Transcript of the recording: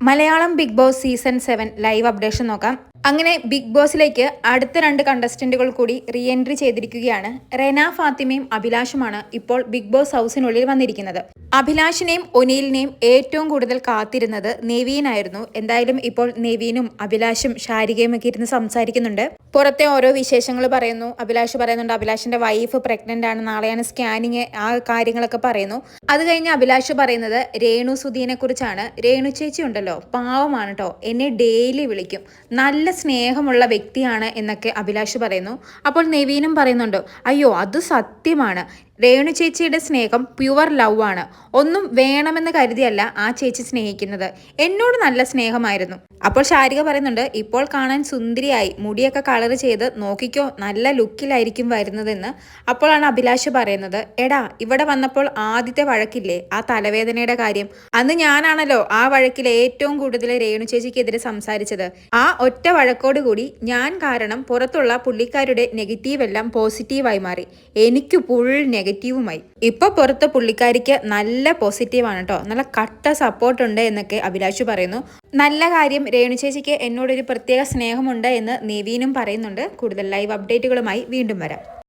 Malayalam big boss season seven live updation നോക്കാം. അങ്ങനെ big ബോസിലേക്ക് അടുത്ത രണ്ട് കണ്ടസ്റ്റന്റുകൾ കൂടി റീഎൻട്രി ചെയ്തിരിക്കുകയാണ്. റെന ഫാത്തിമയും അഭിലാഷുമാണ് ഇപ്പോൾ ബിഗ് ബോസ് ഹൗസിനുള്ളിൽ വന്നിരിക്കുന്നത്. അഭിലാഷിനെയും ഒനീലിനെയും ഏറ്റവും കൂടുതൽ കാത്തിരുന്നത് നെവീനായിരുന്നു. എന്തായാലും ഇപ്പോൾ നെവീനും അഭിലാഷും ശാരികയും ഒക്കെ ഇരുന്ന് സംസാരിക്കുന്നുണ്ട്. പുറത്തെ ഓരോ വിശേഷങ്ങൾ പറയുന്നു. അഭിലാഷ് പറയുന്നുണ്ട് അഭിലാഷിന്റെ വൈഫ് പ്രഗ്നന്റ് ആണ്. നാളെയാണ് സ്കാനിങ് ആ കാര്യങ്ങളൊക്കെ പറയുന്നു. അത് കഴിഞ്ഞ് അഭിലാഷ് പറയുന്നത് രേണു സുധീനെ കുറിച്ചാണ്. രേണു ചേച്ചി ഉണ്ടല്ലോ പാവമാണ് കേട്ടോ എന്നെ ഡെയിലി വിളിക്കും. നല്ല സ്നേഹമുള്ള വ്യക്തിയാണ് എന്നൊക്കെ അഭിലാഷ് പറയുന്നു. അപ്പോൾ നവീനും പറയുന്നുണ്ട് അയ്യോ അത് സത്യമാണ്. രേണു ചേച്ചിയുടെ സ്നേഹം പ്യുവർ ലവ് ആണ്. ഒന്നും വേണമെന്ന് കരുതിയല്ല ആ ചേച്ചി സ്നേഹിക്കുന്നത്. എന്നോട് നല്ല സ്നേഹമായിരുന്നു. അപ്പോൾ ശാരിക പറയുന്നുണ്ട് ഇപ്പോൾ കാണാൻ സുന്ദരിയായി. മുടിയൊക്കെ കളർ ചെയ്ത് നോക്കിക്കോ നല്ല ലുക്കിലായിരിക്കും വരുന്നതെന്ന്. അപ്പോഴാണ് അഭിലാഷ് പറയുന്നത് എടാ ഇവിടെ വന്നപ്പോൾ ആദ്യത്തെ വഴക്കില്ലേ? ആ തലവേദനയുടെ കാര്യം. അന്ന് ഞാനാണല്ലോ ആ വഴക്കിൽ ഏറ്റവും കൂടുതൽ രേണു ചേച്ചിക്കെതിരെ സംസാരിച്ചത്. ആ ഒറ്റ വഴക്കോട് കൂടി ഞാൻ കാരണം പുറത്തുള്ള പുള്ളിക്കാരുടെ നെഗറ്റീവ് എല്ലാം പോസിറ്റീവായി മാറി. എനിക്ക് ഫുൾ നെഗറ്റീവുമായി. ഇപ്പൊ പുറത്ത് പുള്ളിക്കാരിക്ക് നല്ല പോസിറ്റീവാണ് കേട്ടോ നല്ല കട്ട സപ്പോർട്ട് ഉണ്ട് എന്നൊക്കെ അഭിലാഷ് പറയുന്നു. നല്ല കാര്യം രേണു ചേച്ചിക്ക് എന്നോടൊരു പ്രത്യേക സ്നേഹമുണ്ട് എന്ന് നിവീനും പറയുന്നുണ്ട്. കൂടുതൽ ലൈവ് അപ്ഡേറ്റുകളുമായി വീണ്ടും വരാം.